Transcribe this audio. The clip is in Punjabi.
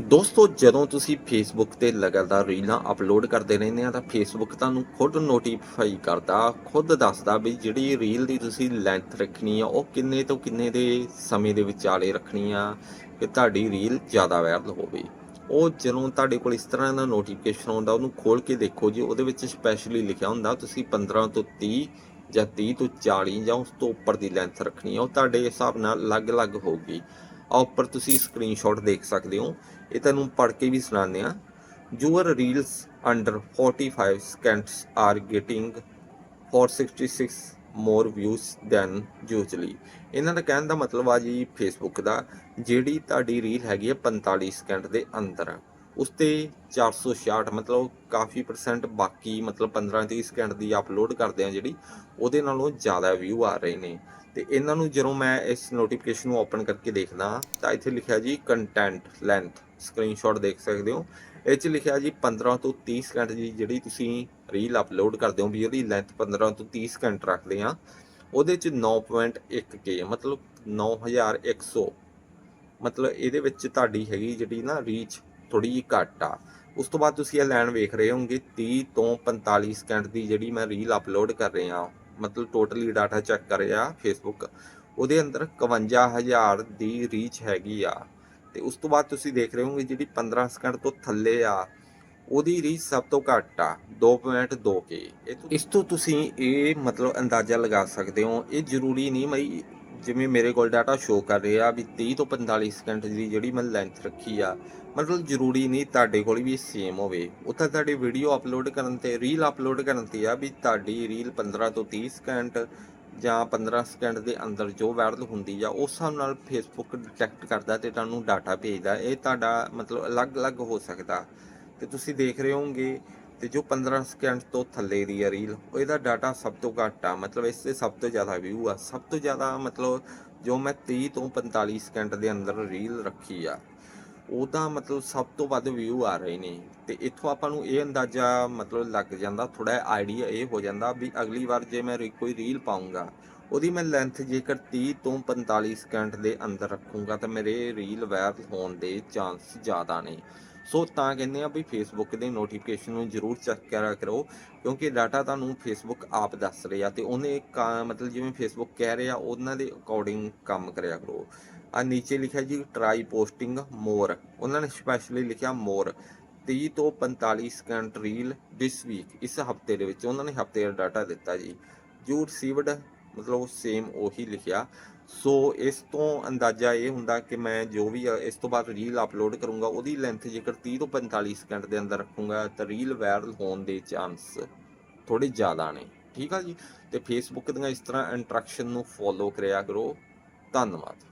ਦੋਸਤੋ, ਜਦੋਂ ਤੁਸੀਂ ਫੇਸਬੁੱਕ ਤੇ ਲਗਾਤਾਰ ਰੀਲਾਂ ਅਪਲੋਡ ਕਰਦੇ ਰਹਿੰਦੇ ਆ, ਤਾਂ ਫੇਸਬੁੱਕ ਤੁਹਾਨੂੰ ਖੁਦ ਨੋਟੀਫਾਈ ਕਰਦਾ, ਖੁਦ ਦੱਸਦਾ ਵੀ ਜਿਹੜੀ ਰੀਲ ਦੀ ਤੁਸੀਂ ਲੈਂਥ ਰੱਖਣੀ ਆ, ਉਹ ਕਿੰਨੇ ਤੋਂ ਕਿੰਨੇ ਦੇ ਸਮੇਂ ਦੇ ਵਿਚਾਲੇ ਰੱਖਣੀ ਆ, ਕਿ ਤੁਹਾਡੀ ਰੀਲ ਜ਼ਿਆਦਾ ਵਾਇਰਲ ਹੋਵੇ। ਉਹ ਜਦੋਂ ਤੁਹਾਡੇ ਕੋਲ ਇਸ ਤਰ੍ਹਾਂ ਦਾ ਨੋਟੀਫਿਕੇਸ਼ਨ ਆਉਂਦਾ, ਉਹਨੂੰ ਖੋਲ ਕੇ ਦੇਖੋ ਜੀ, ਉਹਦੇ ਵਿੱਚ ਸਪੈਸ਼ਲੀ ਲਿਖਿਆ ਹੁੰਦਾ, ਤੁਸੀਂ 15 ਤੋਂ 30 ਜਾਂ 30 ਤੋਂ 40 ਜਾਂ ਉਸ ਤੋਂ ਉੱਪਰ ਦੀ ਲੈਂਥ ਰੱਖਣੀ ਆ, ਉਹ ਤੁਹਾਡੇ ਹਿਸਾਬ ਨਾਲ ਅਲੱਗ-ਅਲੱਗ ਹੋਊਗੀ। ਆ ਉੱਪਰ ਤੁਸੀਂ ਸਕਰੀਨਸ਼ਾਟ ਦੇਖ ਸਕਦੇ ਹੋ। ਇਹ ਤੁਹਾਨੂੰ ਪੜ੍ਹ ਕੇ ਵੀ ਸੁਣਾਉਂਦੇ ਆ your reels under 45 seconds are getting 466 more views than usually ਇਹਨਾਂ ਦਾ ਕਹਿਣ ਦਾ ਮਤਲਬ ਆ ਜੀ ਫੇਸਬੁੱਕ ਦਾ, ਜਿਹੜੀ ਤੁਹਾਡੀ ਰੀਲ ਹੈਗੀ ਹੈ 45 ਸਕਿੰਟ ਦੇ ਅੰਦਰ। ਉਸ ਤੇ 466 ਮਤਲਬ ਕਾਫੀ ਪਰਸੈਂਟ ਬਾਕੀ ਮਤਲਬ 15 30 ਸਕਿੰਟ ਦੀ ਅਪਲੋਡ ਕਰਦੇ ਆ ਜਿਹੜੀ, ਉਹਦੇ ਨਾਲੋਂ ਜ਼ਿਆਦਾ ਵਿਊ ਆ ਰਹੇ ਨੇ। ਤੇ ਇਹਨਾਂ ਨੂੰ ਜਦੋਂ ਮੈਂ ਇਸ ਨੋਟੀਫਿਕੇਸ਼ਨ ਨੂੰ ਓਪਨ ਕਰਕੇ ਦੇਖਦਾ ਤਾਂ ਇੱਥੇ ਲਿਖਿਆ ਜੀ ਕੰਟੈਂਟ ਲੈਂਥ ਸਕਰੀਨਸ਼ਾਟ ਦੇਖ ਸਕਦੇ ਹੋ। ਇਹ 'ਚ ਲਿਖਿਆ ਜੀ 15 ਤੋਂ 30 ਸਕਿੰਟ ਦੀ ਜਿਹੜੀ ਤੁਸੀਂ ਰੀਲ ਅਪਲੋਡ ਕਰਦੇ ਹੋ, ਵੀ ਉਹਦੀ ਲੈਂਥ 15 ਤੋਂ 30 ਸਕਿੰਟ ਰੱਖਦੇ ਆ ਉਹਦੇ 'ਚ 9.1k ਮਤਲਬ 9100 ਮਤਲਬ ਇਹਦੇ ਵਿੱਚ ਤੁਹਾਡੀ ਹੈਗੀ ਜਿਹੜੀ ਨਾ ਰੀਚ ਥੋੜੀ ਜਿਹੀ ਘੱਟ ਆ। ਉਸ ਤੋਂ ਬਾਅਦ ਤੁਸੀਂ ਇਹ ਲਾਈਨ ਵੇਖ ਰਹੇ ਹੋਗੇ 30 ਤੋਂ 45 ਸਕਿੰਟ ਦੀ ਜਿਹੜੀ ਮੈਂ ਰੀਲ ਅਪਲੋਡ ਕਰ ਰਿਹਾ ਮਤਲਬ ਟੋਟਲੀ ਡਾਟਾ ਚੈੱਕ ਕਰ ਫੇਸਬੁੱਕ ਉਹਦੇ ਅੰਦਰ 51000 ਦੀ ਰੀਚ ਹੈਗੀ ਆ। ਤੇ ਉਸ ਤੋਂ ਬਾਅਦ ਤੁਸੀਂ ਦੇਖ ਰਹੇ ਹੋਵੋਗੇ ਜਿਹੜੀ 15 ਸਕਿੰਟ ਤੋਂ ਥੱਲੇ ਆ, ਉਹਦੀ ਰੀਚ ਸਭ ਤੋਂ ਘੱਟ ਆ 2.2k ਇਹ ਤੋਂ- ਇਸ ਤੋਂ ਤੁਸੀਂ ਇਹ ਮਤਲਬ ਅੰਦਾਜ਼ਾ ਲਗਾ ਸਕਦੇ ਹੋ। ਇਹ ਜ਼ਰੂਰੀ ਨਹੀਂ ਮਈ ਜਿਵੇਂ ਮੇਰੇ ਕੋਲ ਡਾਟਾ ਸ਼ੋ ਕਰ ਰਿਹਾ ਵੀ 30 ਤੋਂ 45 ਸਕਿੰਟ ਦੀ ਜਿਹੜੀ ਮੈਂ ਲੈਂਥ ਰੱਖੀ ਆ, ਮਤਲਬ ਜ਼ਰੂਰੀ ਨਹੀਂ ਤੁਹਾਡੇ ਕੋਲ ਵੀ ਸੇਮ ਹੋਵੇ। ਉੱਥੇ ਤੁਹਾਡੀ ਵੀਡੀਓ ਅਪਲੋਡ ਕਰਨ ਤੇ ਰੀਲ ਅਪਲੋਡ ਕਰਨ ਤੇ ਆ ਵੀ ਤੁਹਾਡੀ ਰੀਲ 15 ਤੋਂ 30 ਸਕਿੰਟ ਜਾਂ 15 ਸਕਿੰਟ ਦੇ ਅੰਦਰ ਜੋ ਵਾਇਰਲ ਹੁੰਦੀ ਆ, ਉਸ ਹਿਸਾਬ ਨਾਲ ਫੇਸਬੁੱਕ ਡਿਟੈਕਟ ਕਰਦਾ ਤੇ ਤੁਹਾਨੂੰ ਡਾਟਾ ਭੇਜਦਾ। ਇਹ ਤੁਹਾਡਾ ਮਤਲਬ ਅਲੱਗ-ਅਲੱਗ ਹੋ ਸਕਦਾ। ਤੇ ਤੁਸੀਂ ਦੇਖ ਰਹੇ ਹੋਵੋਗੇ ਤੇ ਜੋ 15 ਸਕਿੰਟ ਤੋਂ ਥੱਲੇ ਦੀ ਆ ਰੀਲ ਇਹਦਾ ਡਾਟਾ ਸਭ ਤੋਂ ਘੱਟ ਆ, ਮਤਲਬ ਇਸ ਤੇ ਸਭ ਤੋਂ ਜ਼ਿਆਦਾ ਵਿਊ ਆ। ਸਭ ਤੋਂ ਜ਼ਿਆਦਾ ਮਤਲਬ ਜੋ ਮੈਂ 30 ਤੋਂ 45 ਸਕਿੰਟ ਦੇ ਅੰਦਰ ਰੀਲ ਰੱਖੀ ਆ, ਉਹਦਾ ਮਤਲਬ ਸਭ ਤੋਂ ਵੱਧ ਵਿਊ ਆ ਰਹੇ ਨੇ। ਤੇ ਇੱਥੋਂ ਆਪਾਂ ਨੂੰ ਇਹ ਅੰਦਾਜ਼ਾ ਮਤਲਬ ਲੱਗ ਜਾਂਦਾ ਥੋੜਾ ਆਈਡੀਆ ਇਹ ਹੋ ਜਾਂਦਾ ਵੀ ਅਗਲੀ ਵਾਰ ਜੇ ਮੈਂ ਕੋਈ ਰੀਲ ਪਾਉਂਗਾ ਉਹਦੀ ਮੈਂ ਲੈਂਥ ਜੇਕਰ 30 ਤੋਂ 45 ਸਕਿੰਟ ਦੇ ਅੰਦਰ ਰੱਖੂੰਗਾ, ਤਾਂ ਮੇਰੇ ਰੀਲ ਵਾਇਰਲ ਹੋਣ ਦੇ ਚਾਂਸ ਜ਼ਿਆਦਾ ਨੇ। ਸੋ ਤਾਂ ਕਹਿੰਦੇ ਆ ਵੀ ਫੇਸਬੁੱਕ ਦੇ ਨੋਟੀਫਿਕੇਸ਼ਨ ਨੂੰ ਜ਼ਰੂਰ ਚੈੱਕ ਕਰਿਆ ਕਰੋ, ਕਿਉਂਕਿ ਡਾਟਾ ਤੁਹਾਨੂੰ ਫੇਸਬੁੱਕ ਆਪ ਦੱਸ ਰਿਹਾ ਤੇ ਉਹਨੇ ਕਾ- ਮਤਲਬ ਜਿਵੇਂ ਫੇਸਬੁੱਕ ਕਹਿ ਰਿਹਾ, ਉਹਨਾਂ ਦੇ ਅਕੋਰਡਿੰਗ ਕੰਮ ਕਰਿਆ ਕਰੋ। ਆ ਨੀਚੇ ਲਿਖਿਆ ਜੀ ਟਰਾਈ ਪੋਸਟਿੰਗ ਮੋਰ ਉਹਨਾਂ ਨੇ ਸਪੈਸ਼ਲੀ ਲਿਖਿਆ ਮੋਰ 30 ਤੋਂ 45 ਸਕਿੰਟ ਰੀਲ ਦਿਸ ਵੀਕ ਇਸ ਹਫ਼ਤੇ ਦੇ ਵਿੱਚ ਉਹਨਾਂ ਨੇ ਹਫ਼ਤੇ ਦਾ ਡਾਟਾ ਦਿੱਤਾ ਜੀ। ਯੂ ਰਿਸੀਵਡ ਮਤਲਬ ਉਹ ਸੇਮ ਉਹੀ ਲਿਖਿਆ। ਸੋ ਇਸ ਤੋਂ ਅੰਦਾਜ਼ਾ ਇਹ ਹੁੰਦਾ ਕਿ ਮੈਂ ਜੋ ਵੀ, ਇਸ ਤੋਂ ਬਾਅਦ ਰੀਲ ਅਪਲੋਡ ਕਰੂੰਗਾ, ਉਹਦੀ ਲੈਂਥ ਜੇਕਰ 30 ਤੋਂ 45 ਸਕਿੰਟ ਦੇ ਅੰਦਰ ਰੱਖੂੰਗਾ, ਤਾਂ ਰੀਲ ਵਾਇਰਲ ਹੋਣ ਦੇ ਚਾਂਸ ਥੋੜੇ ਜ਼ਿਆਦਾ ਨੇ। ਠੀਕ ਆ ਜੀ? ਤੇ ਫੇਸਬੁੱਕ ਦੀਆਂ ਇਸ ਤਰ੍ਹਾਂ ਇੰਟਰੈਕਸ਼ਨ ਨੂੰ ਫੋਲੋ ਕਰਿਆ ਕਰੋ। ਧੰਨਵਾਦ।